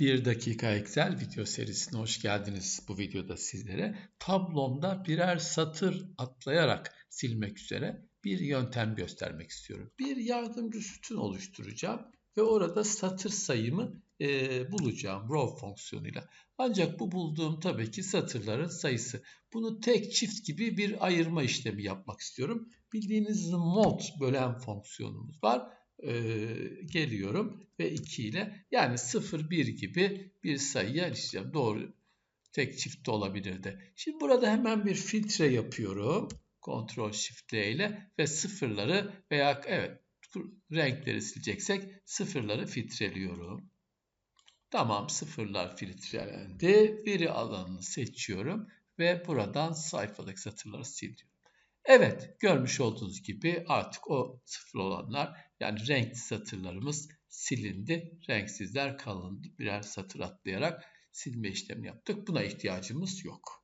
1 dakika Excel video serisine hoş geldiniz. Bu videoda sizlere tablomda birer satır atlayarak silmek üzere bir yöntem göstermek istiyorum. Bir yardımcı sütun oluşturacağım ve orada satır sayımı e, bulacağım row fonksiyonuyla. Ancak bu bulduğum tabii ki satırların sayısı. Bunu tek çift gibi bir ayırma işlemi yapmak istiyorum. Bildiğiniz mod bölen fonksiyonumuz var e, geliyorum ve 2 ile yani 0 1 gibi bir sayıya erişeceğim. Doğru. Tek çift de olabilirdi. Şimdi burada hemen bir filtre yapıyorum. Ctrl Shift L ile ve sıfırları veya evet renkleri sileceksek sıfırları filtreliyorum. Tamam sıfırlar filtrelendi. Veri alanını seçiyorum ve buradan sayfadaki satırları siliyorum. Evet, görmüş olduğunuz gibi artık o sıfır olanlar yani renkli satırlarımız silindi. Renksizler kalındı. Birer satır atlayarak silme işlemi yaptık. Buna ihtiyacımız yok.